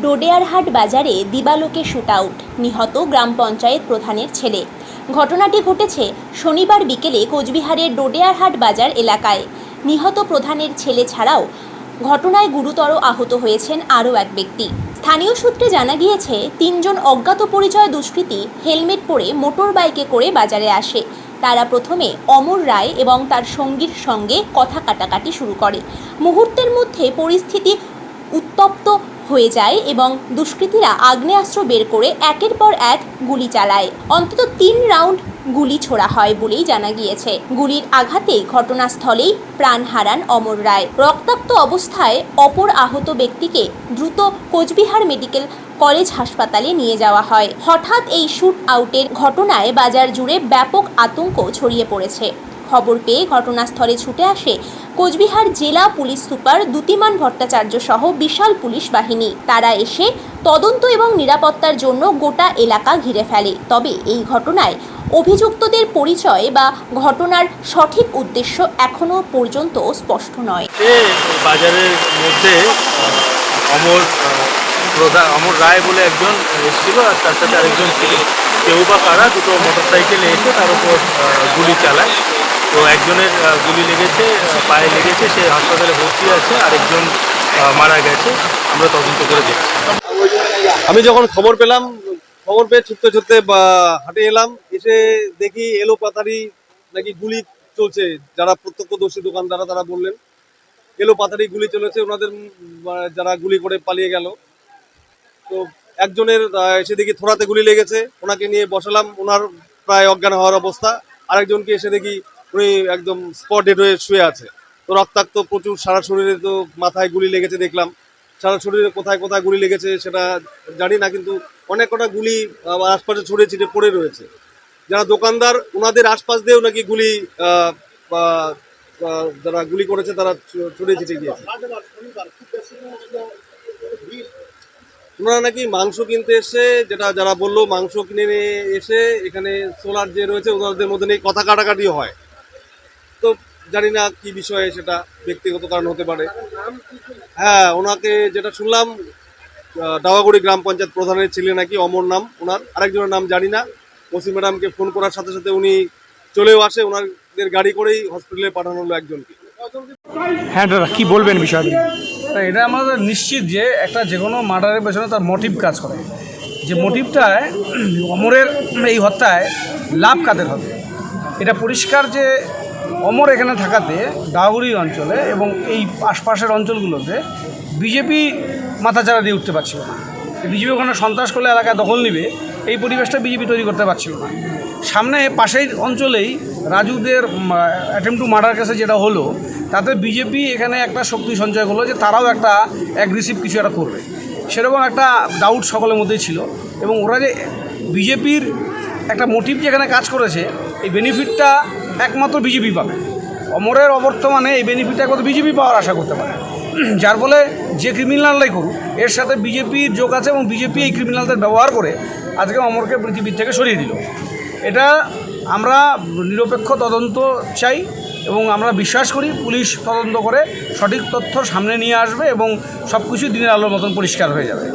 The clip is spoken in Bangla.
ডোডেয়ারহাট বাজারে দিবালোকে শুট আউট নিহত গ্রাম পঞ্চায়েত প্রধানের ছেলে। ঘটনাটি ঘটেছে শনিবার বিকেলে কোচবিহারের ডোডেয়ারহাট বাজার এলাকায়। নিহত প্রধানের ছেলে ছাড়াও ঘটনায় গুরুতর আহত হয়েছেন আরও এক ব্যক্তি। স্থানীয় সূত্রে জানা গিয়েছে, তিনজন অজ্ঞাত পরিচয় দুষ্কৃতী হেলমেট পরে মোটর বাইকে করে বাজারে আসে। তারা প্রথমে অমর রায় এবং তার সঙ্গীর সঙ্গে কথা কাটাকাটি শুরু করে। মুহূর্তের মধ্যে পরিস্থিতি উত্তপ্ত হয়ে যায় এবং দুষ্কৃতীরা আগ্নেয়াস্ত্র বের করে একের পর এক গুলি চালায়। অন্তত তিন রাউন্ড গুলি ছোড়া হয় বলেই জানা গিয়েছে। গুলির আঘাতে ঘটনাস্থলেই প্রাণ হারান অমর রায়। রক্তাক্ত অবস্থায় অপর আহত ব্যক্তিকে দ্রুত কোচবিহার মেডিকেল কলেজ হাসপাতালে নিয়ে যাওয়া হয়। হঠাৎ এই শ্যুট আউটের ঘটনায় বাজার জুড়ে ব্যাপক আতঙ্ক ছড়িয়ে পড়েছে। খবর পেয়ে ঘটনাস্থলে ছুটে আসে কোচবিহার জেলা পুলিশ সুপার দ্যুতিমান ভট্টাচার্য সহ বিশাল পুলিশ বাহিনী। তারা এসে তদন্ত এবং নিরাপত্তার জন্য গোটা এলাকা ঘিরে ফেলে। তবে এই ঘটনায় অভিযুক্তদের পরিচয় বা ঘটনার সঠিক উদ্দেশ্য এখনও পর্যন্ত স্পষ্ট নয়। বাজারের মধ্যে অমর প্রধান অমর রায় বলে একজন এসেছিল আর তার সাথে আরেকজন ছিল। কেউ বা কারা দুটো মোটর সাইকেলে এসে তার উপর গুলি চালায়। তো একজনের গুলি লেগেছে পায়ে লেগেছে, সে হাসপাতালে ভর্তি আছে, আরেকজন মারা গেছে, আমরা তদন্ত করে দেখছি। আমি যখন খবর পেলাম, খবর পেয়ে ছুটতে ছুটতে হাটে এলাম, এসে দেখি এলো পাতারি নাকি গুলি চলছে, যারা প্রত্যক্ষদর্শী দোকানদাররা তারা বললেন, এলো পাতারি গুলি চলেছে, ওনাদের যারা গুলি করে পালিয়ে গেল। তো একজনের এসে দেখি থোড়াতে গুলি লেগেছে, ওনাকে নিয়ে বসালাম, ওনার প্রায় অজ্ঞান হওয়ার অবস্থা, আরেকজনকে এসে দেখি উনি একদম স্পট হয়ে শুয়ে আছে। তো রক্তাক্ত প্রচুর, সারা শরীরে তো মাথায় গুলি লেগেছে দেখলাম। সারা শরীরে কোথায় কোথায় গুলি লেগেছে সেটা জানি না, কিন্তু অনেক কটা গুলি আশপাশে ছড়িয়ে ছিটে পড়ে রয়েছে। যারা দোকানদার ওনাদের আশপাশ দিয়েও নাকি গুলি যারা গুলি করেছে তারা ছড়িয়ে ছিটে গিয়েছে ওনারা নাকি মাংস কিনতে এসে, যেটা যারা বলল মাংস কিনে এসে, এখানে সোলার যে রয়েছে, ওনাদের মধ্যে নেই কথা কাটাকাটিও হয়। তো জানি না কি বিষয়ে সেটা ব্যক্তিগত কারণ হতে পারে। হ্যাঁ ওনাকে যেটা শুনলাম ডাওয়াগুড়ি গ্রাম পঞ্চায়েত প্রধানের ছেলে নাকি অমর নাম ওনার আরেকজনের নাম জানি না। ওসি ম্যাডামকে ফোন করার সাথে সাথে উনি চলেও আসে ওনাদের গাড়ি করেই হসপিটালে পাঠানো হলো একজনকে। হ্যাঁ দাদা কী বলবেন বিষয়টি? তা এটা আমাদের নিশ্চিত যে একটা যে কোনো মার্ডারের পেছনে তার মোটিভ কাজ করে। যে মোটিভটায় অমরের এই হত্যায় লাভ কাদের হবে? এটা পরিষ্কার যে অমর এখানে থাকাতে ডাগুড়ি অঞ্চলে এবং এই আশপাশের অঞ্চলগুলোতে বিজেপি মাথাচাড়া দিয়ে উঠতে পারছিল না। বিজেপি ওখানে সন্ত্রাস করলে এলাকায় দখল নিবে, এই পরিবেশটা বিজেপি তৈরি করতে পারছিল না। সামনে পাশের অঞ্চলেই রাজুদের অ্যাটেম্প টু মার্ডার কেসে যেটা হলো, তাতে বিজেপি এখানে একটা শক্তি সঞ্চয় করল যে তারাও একটা অ্যাগ্রেসিভ কিছু একটা করবে। সেরকম একটা ডাউট সকলের মধ্যেই ছিল এবং ওরা যে বিজেপির একটা মোটিভ যেখানে কাজ করেছে, এই বেনিফিটটা একমাত্র বিজেপি পাবে। অমরের অবর্তমানে এই বেনিফিটটা একমাত্র বিজেপি পাওয়ার আশা করতে পারে। যার ফলে যে ক্রিমিনালরাই করুক, এর সাথে বিজেপির যোগ আছে এবং বিজেপি এই ক্রিমিনালদের ব্যবহার করে আজকে অমরকে পৃথিবীর থেকে সরিয়ে দিল। এটা আমরা নিরপেক্ষ তদন্ত চাই এবং আমরা বিশ্বাস করি পুলিশ তদন্ত করে সঠিক তথ্য সামনে নিয়ে আসবে এবং সব কিছু দিনের আলোর মতন পরিষ্কার হয়ে যাবে।